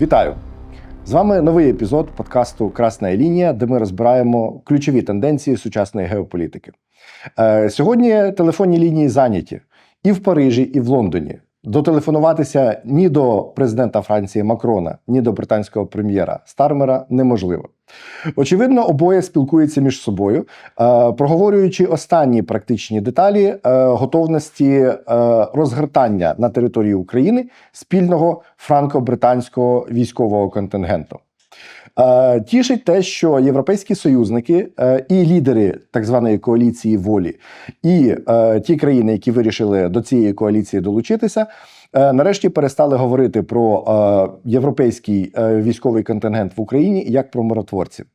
Вітаю! З вами новий епізод подкасту Красна лінія, де ми розбираємо ключові тенденції сучасної геополітики. Е, Сьогодні телефонні лінії зайняті і в Парижі, і в Лондоні. Дотелефонуватися ні до президента Франції Макрона, ні до британського прем'єра Стармера неможливо. Очевидно, обоє спілкуються між собою, е, проговорюючи останні практичні деталі е, готовності е, розгортання на території України спільного франко-британського військового контингенту. Тішить те, що європейські союзники і лідери так званої коаліції волі, і ті країни, які вирішили до цієї коаліції долучитися, нарешті перестали говорити про е, європейський е, військовий контингент в Україні як про миротворців.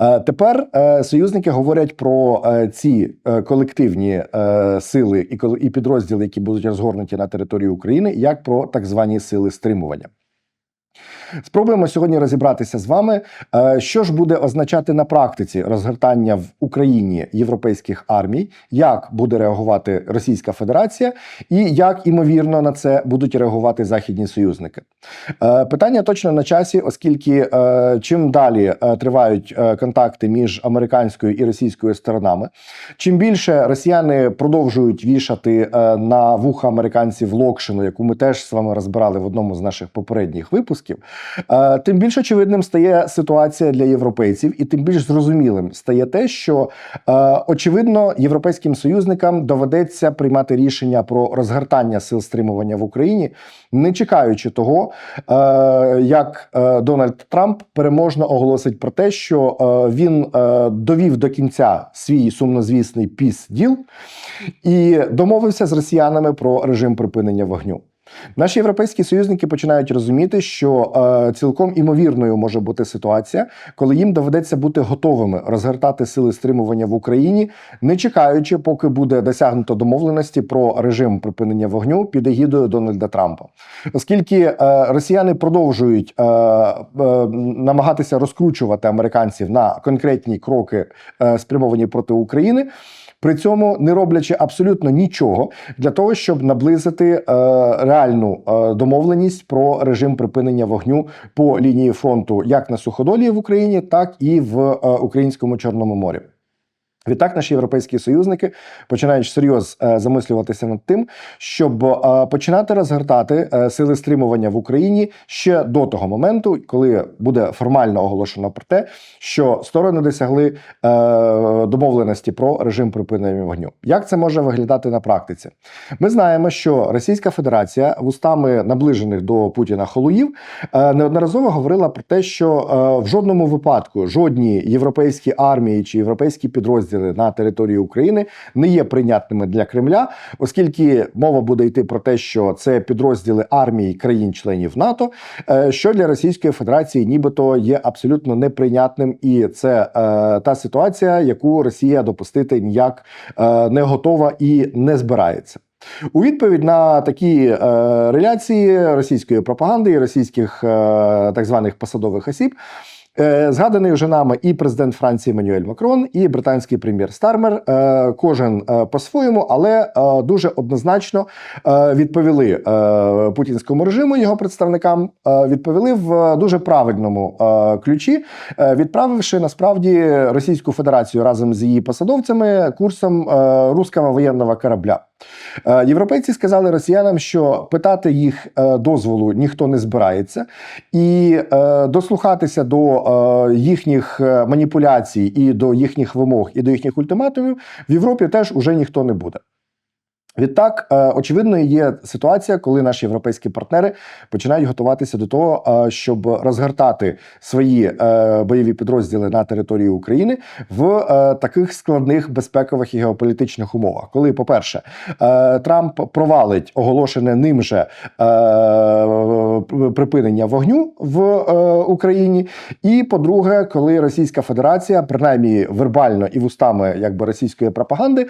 Е, Тепер е, союзники говорять про е, ці е, колективні е, сили і підрозділи, які будуть розгорнуті на території України, як про так звані сили стримування. Спробуємо сьогодні розібратися з вами, е, що ж буде означати на практиці розгортання в Україні європейських армій, як буде реагувати Російська Федерація, і як імовірно на це будуть реагувати західні союзники. Е, Питання точно на часі, оскільки е, чим далі тривають контакти між американською і російською сторонами, чим більше росіяни продовжують вішати на вуха американців локшину, яку ми теж з вами розбирали в одному з наших попередніх випусків, тим більш очевидним стає ситуація для європейців, і тим більш зрозумілим стає те, що е, очевидно європейським союзникам доведеться приймати рішення про розгортання сил стримування в Україні, не чекаючи того, е, як е, Дональд Трамп переможно оголосить про те, що е, він е, довів до кінця свій сумнозвісний піс діл і домовився з росіянами про режим припинення вогню. Наші європейські союзники починають розуміти, що е, цілком імовірною може бути ситуація, коли їм доведеться бути готовими розгортати сили стримування в Україні, не чекаючи, поки буде досягнуто домовленості про режим припинення вогню під егідою Дональда Трампа, оскільки е, росіяни продовжують е, е, намагатися розкручувати американців на конкретні кроки, е, спрямовані проти України. При цьому не роблячи абсолютно нічого для того, щоб наблизити е, реальну е, домовленість про режим припинення вогню по лінії фронту як на суходолі в Україні, так і в е, українському Чорному морі. Відтак, наші європейські союзники починають серйоз е, замислюватися над тим, щоб е, починати розгортати е, сили стримування в Україні ще до того моменту, коли буде формально оголошено про те, що сторони досягли домовленості про режим припинення вогню. Як це може виглядати на практиці? Ми знаємо, що Російська Федерація вустами наближених до Путіна холуїв неодноразово говорила про те, що в жодному випадку жодні європейські армії чи європейські підрозділи на території України не є прийнятними для Кремля, оскільки мова буде йти про те, що це підрозділи армії країн-членів НАТО, е, що для Російської Федерації нібито є абсолютно неприйнятним, і це е, та ситуація, яку Росія допустити ніяк е, не готова і не збирається. У відповідь на такі е, реляції російської пропаганди і російських е, так званих посадових осіб. Е, Згаданий вже нами і президент Франції Еммануель Макрон, і британський прем'єр Стармер, е, кожен е, по-своєму, але дуже однозначно відповіли путінському режиму його представникам, відповіли в дуже правильному ключі, відправивши насправді Російську Федерацію разом з її посадовцями курсом руського воєнного корабля. Е, Європейці сказали росіянам, що питати їх е, дозволу ніхто не збирається, і е, дослухатися до їхніх маніпуляцій і до їхніх вимог, і до їхніх ультиматумів в Європі теж уже ніхто не буде. Відтак, е, очевидною є ситуація, коли наші європейські партнери починають готуватися до того, е, щоб розгортати свої е, бойові підрозділи на території України в таких складних безпекових і геополітичних умовах. Коли, по-перше, Трамп провалить оголошене ним же припинення вогню в Україні, і по-друге, коли Російська Федерація, принаймні вербально і вустами якби російської пропаганди,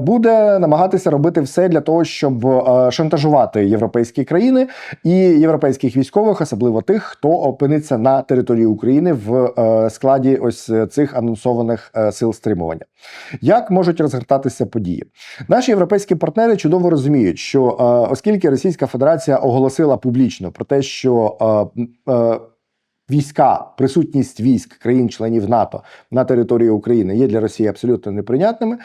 буде намагатися робити все для того, щоб е, шантажувати європейські країни і європейських військових, особливо тих, хто опиниться на території України в е, складі ось цих анонсованих е, сил стримування. Як можуть розгортатися події? Наші європейські партнери чудово розуміють, що е, оскільки Російська Федерація оголосила публічно про те, що е, е, війська, присутність військ країн-членів НАТО на території України є для Росії абсолютно неприйнятними.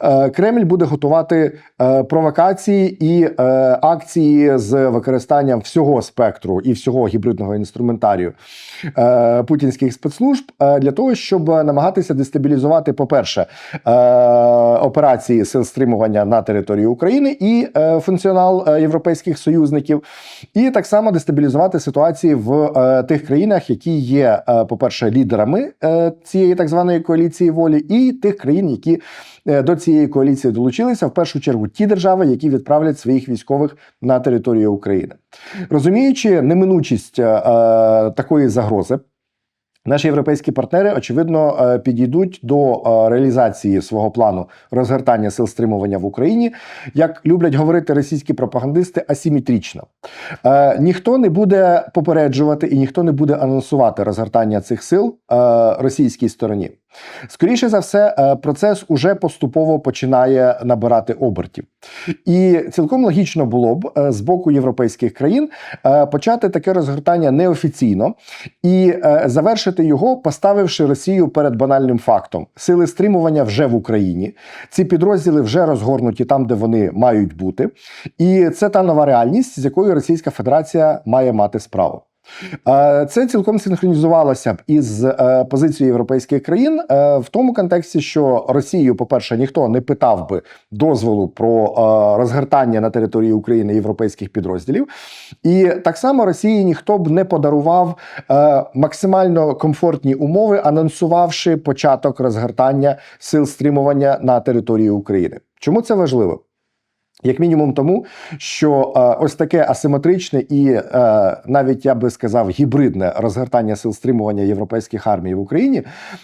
Е, Кремль буде готувати е, провокації і е, акції з використанням всього спектру і всього гібридного інструментарію путінських спецслужб для того, щоб намагатися дестабілізувати, по-перше, операції сил стримування на території України і функціонал європейських союзників, і так само дестабілізувати ситуації в тих країнах, які є, е, по-перше, лідерами е, цієї так званої коаліції волі, і тих країн, які е, до цієї коаліції долучилися, в першу чергу ті держави, які відправлять своїх військових на територію України, розуміючи неминучість такої загрози. Наші європейські партнери очевидно е, підійдуть до е, реалізації свого плану розгортання сил стримування в Україні, як люблять говорити російські пропагандисти, асиметрично. Е, Ніхто не буде попереджувати і ніхто не буде анонсувати розгортання цих сил російській стороні. Скоріше за все, е, процес уже поступово починає набирати обертів. І цілком логічно було б е, з боку європейських країн е, почати таке розгортання неофіційно і завершити його, поставивши Росію перед банальним фактом: сили стримування вже в Україні. Ці підрозділи вже розгорнуті там, де вони мають бути. І це та нова реальність, з якою Російська Федерація має мати справу. Е, Це цілком синхронізувалося б із е, позицією європейських країн е, в тому контексті, що Росію, по-перше, ніхто не питав би дозволу про розгортання на території України європейських підрозділів, і так само Росії ніхто б не подарував максимально комфортні умови, анонсувавши початок розгортання сил стримування на території України. Чому це важливо? Як мінімум, тому що е, ось таке асиметричне і е, навіть я би сказав гібридне розгортання сил стримування європейських армій в Україні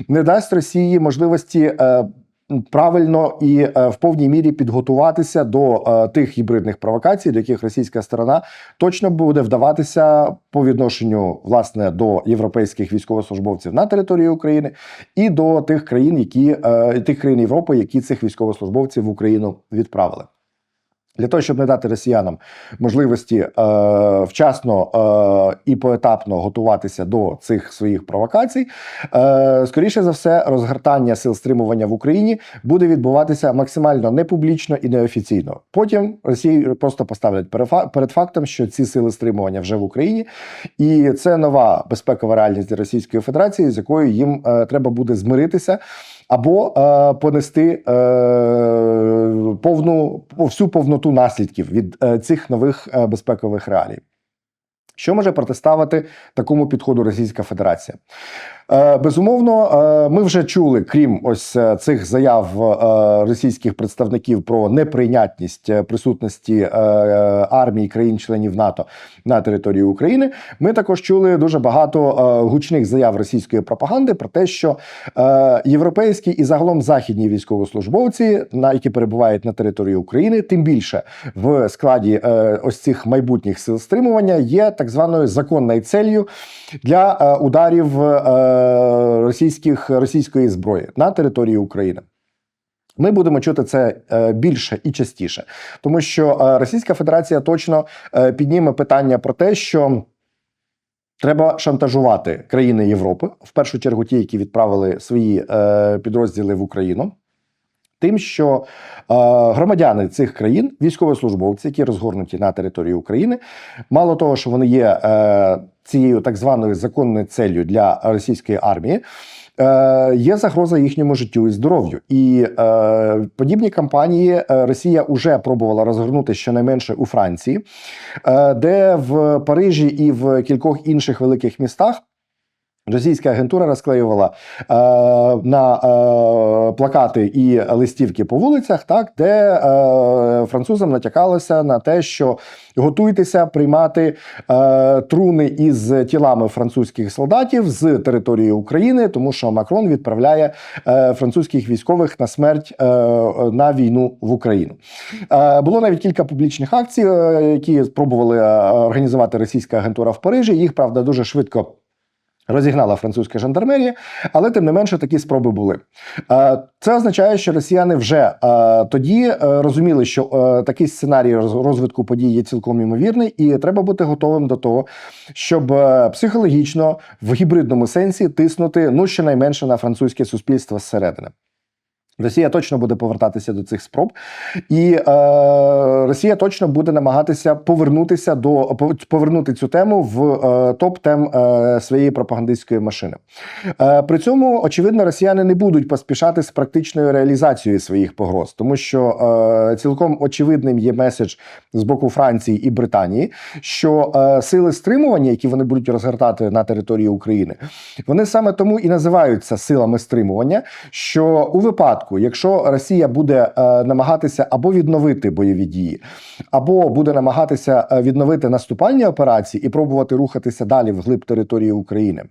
не дасть Росії можливості. Е, Правильно і е, в повній мірі підготуватися до е, тих гібридних провокацій, до яких російська сторона точно буде вдаватися по відношенню власне до європейських військовослужбовців на території України і до тих країн, які е, тих країн Європи, які цих військовослужбовців в Україну відправили. Для того, щоб не дати росіянам можливості е, вчасно е, і поетапно готуватися до цих своїх провокацій, е, скоріше за все, розгортання сил стримування в Україні буде відбуватися максимально непублічно і неофіційно. Потім Росію просто поставлять перед фактом, що ці сили стримування вже в Україні, і це нова безпекова реальність для Російської Федерації, з якою їм е, треба буде змиритися або е, понести е, повну всю повноту наслідків від е, цих нових е, безпекових реалій. Що може протиставити такому підходу Російська Федерація? Е, безумовно, е, ми вже чули, крім ось е, цих заяв російських представників про неприйнятність присутності армії країн-членів НАТО на території України. Ми також чули дуже багато гучних заяв російської пропаганди про те, що європейські і загалом західні військовослужбовці, на які перебувають на території України, тим більше в складі ось цих майбутніх сил стримування, є так званою законною целью для ударів російських російської зброї на території України. Ми будемо чути це е, більше і частіше, тому що е, Російська Федерація точно е, підніме питання про те, що треба шантажувати країни Європи, в першу чергу ті, які відправили свої е, підрозділи в Україну. Тим, що е, громадяни цих країн, військовослужбовці, які розгорнуті на території України, мало того, що вони є е, цією так званою законною целлю для російської армії, е, є загроза їхньому життю і здоров'ю. І е, подібні кампанії е, Росія вже пробувала розгорнути щонайменше у Франції, е, де в Парижі і в кількох інших великих містах. Російська агентура розклеювала е, на е, плакати і листівки по вулицях, так де е, французам натякалося на те, що готуйтеся приймати е, труни із тілами французьких солдатів з території України, тому що Макрон відправляє е, французьких військових на смерть е, на війну в Україну. Е, було навіть кілька публічних акцій, е, які спробували е, організувати російська агентура в Парижі. Їх правда дуже швидко. Розігнала французька жандармерія, але тим не менше такі спроби були. Е, Це означає, що росіяни вже е, тоді е, розуміли, що такий сценарій роз- розвитку подій є цілком імовірний, і треба бути готовим до того, щоб психологічно в гібридному сенсі тиснути ну щонайменше на французьке суспільство зсередини. Росія точно буде повертатися до цих спроб, і е, Росія точно буде намагатися повернутися до повернути цю тему в е, топ тем е, своєї пропагандистської машини. Е, при цьому, очевидно, росіяни не будуть поспішати з практичною реалізацією своїх погроз, тому що е, цілком очевидним є меседж з боку Франції і Британії, що е, сили стримування, які вони будуть розгортати на території України, вони саме тому і називаються силами стримування, що у випадку, якщо Росія буде е, намагатися або відновити бойові дії, або буде намагатися е, відновити наступальні операції і пробувати рухатися далі вглиб території України.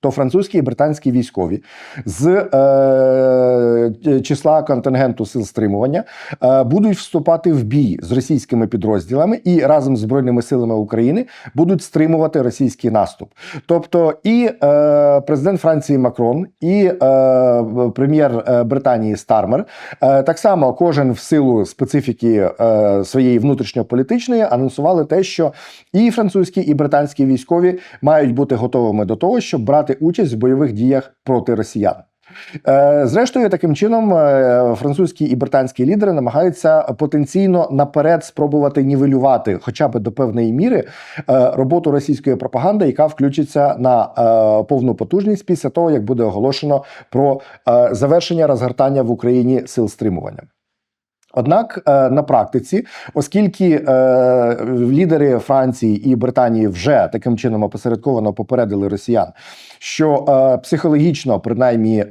То французькі і британські військові з е, числа контингенту сил стримування е, будуть вступати в бій з російськими підрозділами і разом з збройними силами України будуть стримувати російський наступ. Тобто, і е, президент Франції Макрон, і е, прем'єр е, Британії Стармер е, так само кожен в силу специфіки е, своєї внутрішньополітичної анонсували те, що і французькі, і британські військові мають бути готовими до того, щоб брати участь в бойових діях проти росіян. Е, Зрештою, таким чином, е, французькі і британські лідери намагаються потенційно наперед спробувати нівелювати, хоча б до певної міри, е, роботу російської пропаганди, яка включиться на повну потужність після того, як буде оголошено про завершення розгортання в Україні сил стримування. Однак е, на практиці, оскільки е, лідери Франції і Британії вже таким чином опосередковано попередили росіян, що е, психологічно, принаймні,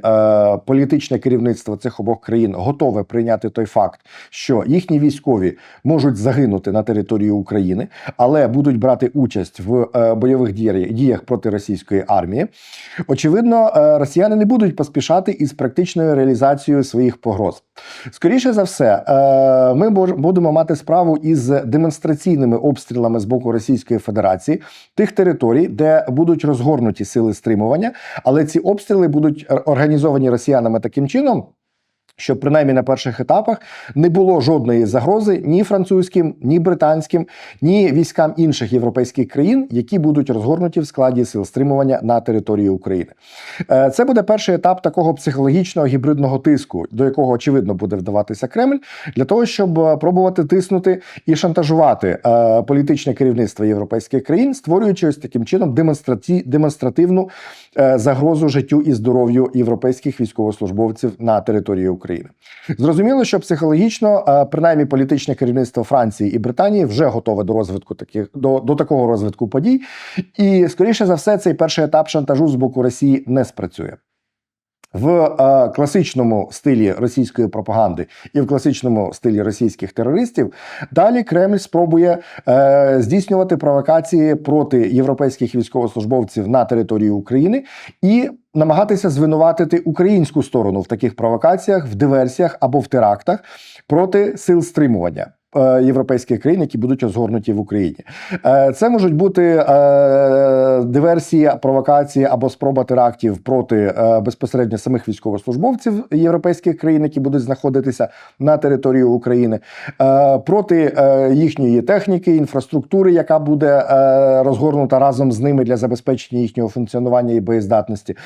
політичне керівництво цих обох країн готове прийняти той факт, що їхні військові можуть загинути на території України, але будуть брати участь в бойових діях, проти російської армії. Очевидно, росіяни не будуть поспішати із практичною реалізацією своїх погроз. Скоріше за все, ми будемо мати справу із демонстраційними обстрілами з боку Російської Федерації тих територій, де будуть розгорнуті сили стримування, але ці обстріли будуть організовані росіянами таким чином. Щоб принаймні на перших етапах не було жодної загрози ні французьким, ні британським, ні військам інших європейських країн, які будуть розгорнуті в складі сил стримування на території України. Е, Це буде перший етап такого психологічного гібридного тиску, до якого очевидно буде вдаватися Кремль, для того, щоб е, пробувати тиснути і шантажувати е, політичне керівництво європейських країн, створюючи ось таким чином демонстративну загрозу життю і здоров'ю європейських військовослужбовців на території України. Зрозуміло, що психологічно, е, принаймні політичне керівництво Франції і Британії вже готове до розвитку таких до, до такого розвитку подій, і скоріше за все, цей перший етап шантажу з боку Росії не спрацює. В е, класичному стилі російської пропаганди і в класичному стилі російських терористів далі Кремль спробує е, здійснювати провокації проти європейських військовослужбовців на території України і намагатися звинуватити українську сторону в таких провокаціях, в диверсіях або в терактах проти сил стримування. Е, Європейських країн, які будуть розгорнуті в Україні, Е, це можуть бути е, диверсії, провокації або спроба терактів проти безпосередньо самих військовослужбовців європейських країн, які будуть знаходитися на території України, проти їхньої техніки, інфраструктури, яка буде розгорнута разом з ними для забезпечення їхнього функціонування і боєздатності.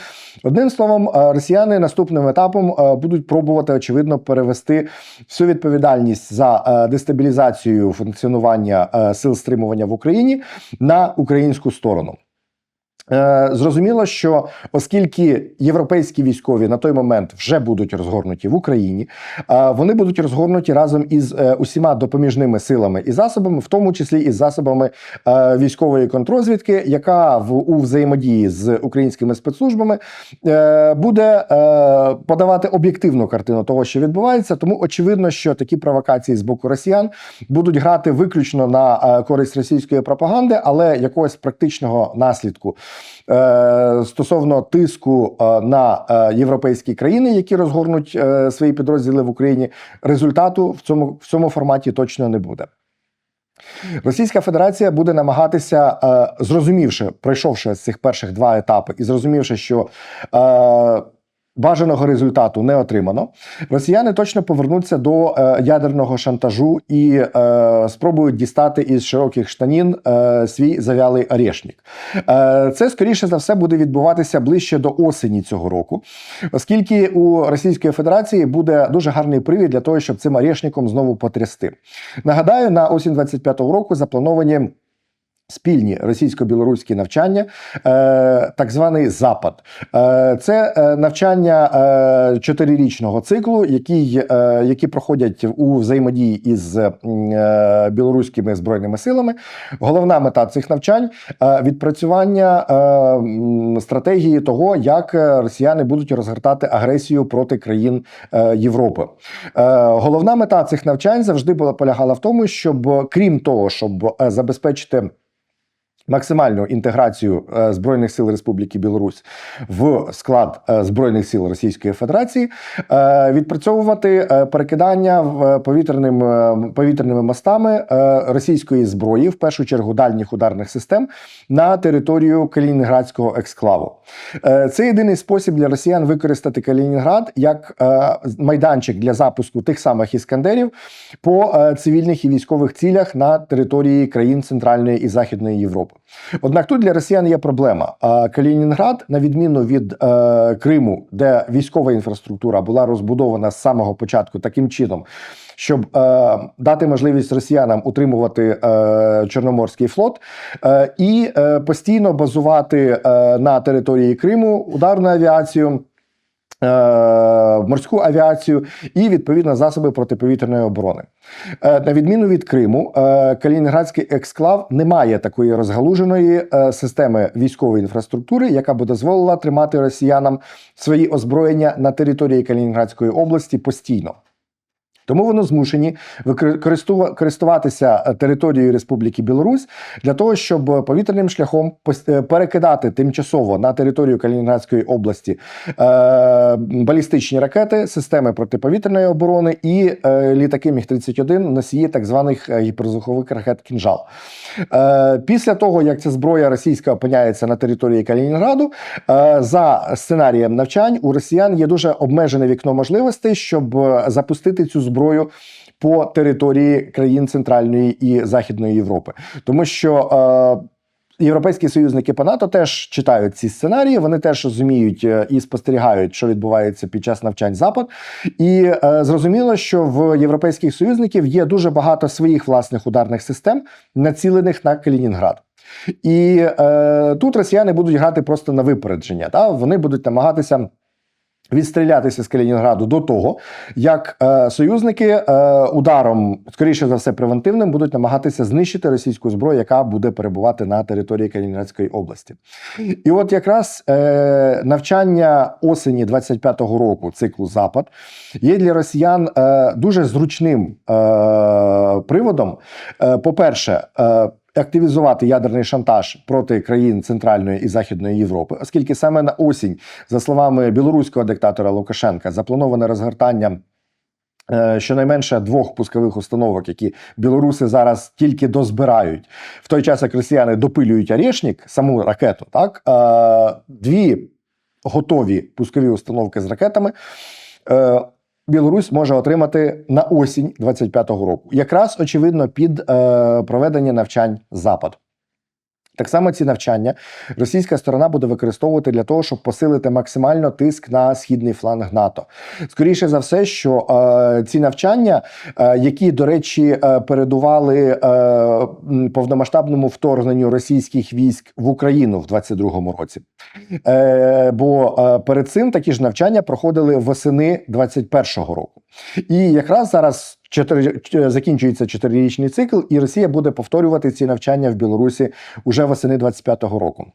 Одним словом, росіяни наступним етапом будуть пробувати очевидно перевести всю відповідальність за е, дестабілізацію функціонування е, сил стримування в Україні на українську сторону. Е, Зрозуміло, що оскільки європейські військові на той момент вже будуть розгорнуті в Україні, е, вони будуть розгорнуті разом із е, усіма допоміжними силами і засобами, в тому числі із засобами військової контрозвідки, яка в у взаємодії з українськими спецслужбами буде подавати об'єктивну картину того, що відбувається. Тому очевидно, що такі провокації з боку росіян будуть грати виключно на користь російської пропаганди, але якогось практичного наслідку стосовно тиску е, на е, європейські країни, які розгорнуть е, свої підрозділи в Україні, результату в цьому, в цьому форматі точно не буде. Російська Федерація буде намагатися, е, зрозумівши, пройшовши з цих перших два етапи, і зрозумівши, що е, бажаного результату не отримано, росіяни точно повернуться до е, ядерного шантажу і е, спробують дістати із широких штанін е, свій завялий орешник. Е, це скоріше за все буде відбуватися ближче до осені цього року, оскільки у Російської Федерації буде дуже гарний привід для того, щоб цим орешником знову потрясти. Нагадаю, на осінь 25-го року заплановані. Спільні російсько-білоруські навчання, е, так званий запад. Е, це е, навчання чотирирічного циклу, які, які проходять у взаємодії із білоруськими збройними силами. Головна мета цих навчань відпрацювання стратегії того, як росіяни будуть розгортати агресію проти країн Європи. Головна мета цих навчань завжди була полягала в тому, щоб крім того, щоб забезпечити. Максимальну інтеграцію е, збройних сил Республіки Білорусь в склад е, збройних сил Російської Федерації, е, відпрацьовувати перекидання повітряним, повітряними мостами російської зброї, в першу чергу дальніх ударних систем, на територію Калінінградського ексклаву. Це єдиний спосіб для росіян використати Калінінград як майданчик для запуску тих самих іскандерів по цивільних і військових цілях на території країн Центральної і Західної Європи. Однак тут для росіян є проблема. Калінінград, на відміну від е, Криму, де військова інфраструктура була розбудована з самого початку таким чином, щоб е, дати можливість росіянам утримувати е, Чорноморський флот е, і е, постійно базувати е, на території Криму ударну авіацію. Е, Морську авіацію і відповідно засоби протиповітряної оборони. Е, На відміну від Криму, е, Калінінградський ексклав не має такої розгалуженої системи військової інфраструктури, яка би дозволила тримати росіянам свої озброєння на території Калінінградської області постійно. Тому вони змушені користуватися е, територією Республіки Білорусь для того, щоб повітряним шляхом е, перекидати тимчасово на територію Калінінградської області е, балістичні ракети, системи протиповітряної оборони і е, літаки Міг-31 носії так званих е, гіперзвукових ракет «Кінжал». Е, після того, як ця зброя російська опиняється на території Калінінграду, е, за сценарієм навчань у росіян є дуже обмежене вікно можливостей, щоб запустити цю зброю по території країн Центральної і Західної Європи, тому що. Е, Європейські союзники по НАТО теж читають ці сценарії, вони теж розуміють е, і спостерігають, що відбувається під час навчань Запад. І е, зрозуміло, що в європейських союзників є дуже багато своїх власних ударних систем, націлених на Калінінград. І е, тут росіяни будуть грати просто на випередження. Та? Вони будуть намагатися. Відстрілятися з Калінінграду до того, як е, союзники е, ударом, скоріше за все, превентивним, будуть намагатися знищити російську зброю, яка буде перебувати на території Калінінградської області. І от якраз е, навчання осені 25-го року циклу Запад є для росіян е, дуже зручним е, приводом. Е, по-перше, е, активізувати ядерний шантаж проти країн Центральної і Західної Європи, оскільки саме на осінь, за словами білоруського диктатора Лукашенка, заплановане розгортання. е, Щонайменше двох пускових установок, які білоруси зараз тільки дозбирають, в той час як росіяни допилюють Орешник, саму ракету, так е, дві готові пускові установки з ракетами. Білорусь може отримати на осінь 25-го року, якраз очевидно під е, проведення навчань Запад. Так само ці навчання російська сторона буде використовувати для того, щоб посилити максимально тиск на східний фланг НАТО. Скоріше за все, що е, ці навчання, е, які, до речі, е, передували е, повномасштабному вторгненню російських військ в Україну в 22-му році. Е, бо е, перед цим такі ж навчання проходили восени 21-го року. І якраз зараз чотири, закінчується чотирирічний цикл, і Росія буде повторювати ці навчання в Білорусі уже восени 25-го року.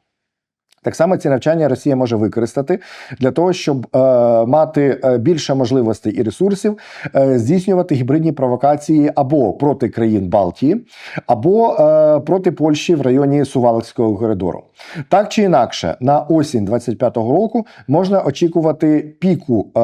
Так само ці навчання Росія може використати для того, щоб е, мати е, більше можливостей і ресурсів е, здійснювати гібридні провокації або проти країн Балтії, або е, проти Польщі в районі Сувалкського коридору. Так чи інакше, на осінь 25-го року можна очікувати піку е,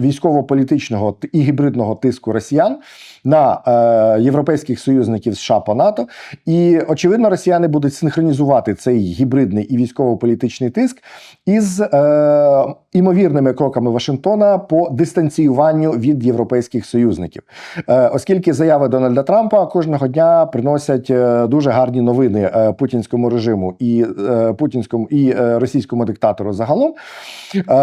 військово-політичного і гібридного тиску росіян на е, європейських союзників США по НАТО. І очевидно, росіяни будуть синхронізувати цей гібридний і військово-політичний тиск із е, імовірними кроками Вашингтона по дистанціюванню від європейських союзників, е, оскільки заяви Дональда Трампа кожного дня приносять е, дуже гарні новини е, путінському режиму і е, путінському і е, російському диктатору загалом. Е, е,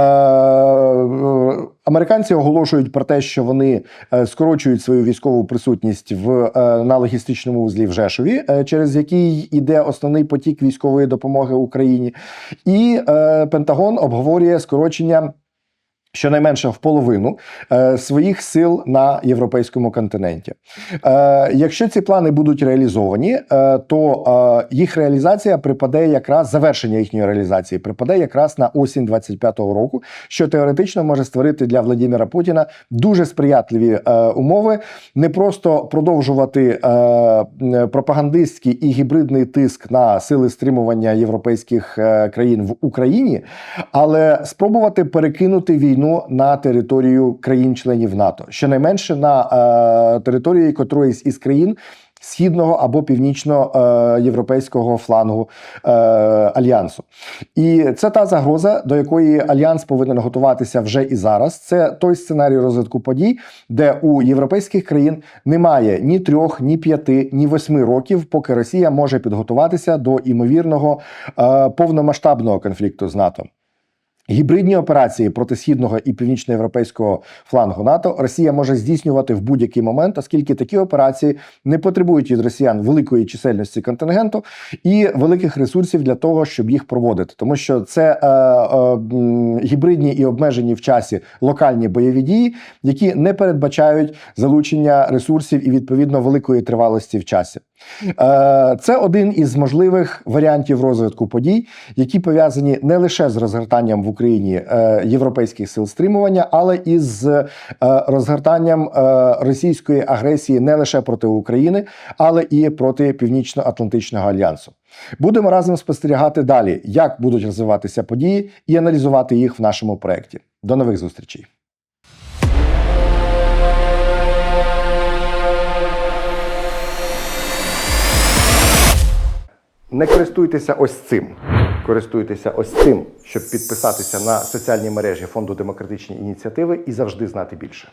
Американці оголошують про те, що вони скорочують свою військову присутність в на логістичному вузлі в Жешові, через який йде основний потік військової допомоги Україні, і Пентагон обговорює скорочення. Щонайменше в половину е, своїх сил на європейському континенті. Е, якщо ці плани будуть реалізовані, е, то е, їх реалізація припаде якраз завершення їхньої реалізації припаде якраз на осінь 25-го року, що теоретично може створити для Владимира Путіна дуже сприятливі е, умови, не просто продовжувати е, пропагандистський і гібридний тиск на сили стримування європейських е, країн в Україні, але спробувати перекинути війну на територію країн-членів НАТО, щонайменше на е, території котроїсь із країн. Східного або північно-європейського флангу е, альянсу, і це та загроза, до якої альянс повинен готуватися вже і зараз. Це той сценарій розвитку подій, де у європейських країн немає ні трьох, ні п'яти, ні восьми років, поки Росія може підготуватися до імовірного е, повномасштабного конфлікту з НАТО. Гібридні операції проти східного і північноєвропейського флангу НАТО Росія може здійснювати в будь-який момент, оскільки такі операції не потребують від росіян великої чисельності контингенту і великих ресурсів для того, щоб їх проводити, тому що це е, е, гібридні і обмежені в часі локальні бойові дії, які не передбачають залучення ресурсів і відповідно великої тривалості в часі. Е, Це один із можливих варіантів розвитку подій, які пов'язані не лише з розгортанням в Україні е, європейських сил стримування, але і з е, розгортанням російської агресії не лише проти України, але і проти Північно-Атлантичного альянсу. Будемо разом спостерігати далі, як будуть розвиватися події, і аналізувати їх в нашому проєкті. До нових зустрічей. Не користуйтеся ось цим. Користуйтеся ось цим, щоб підписатися на соціальні мережі Фонду демократичні ініціативи і завжди знати більше.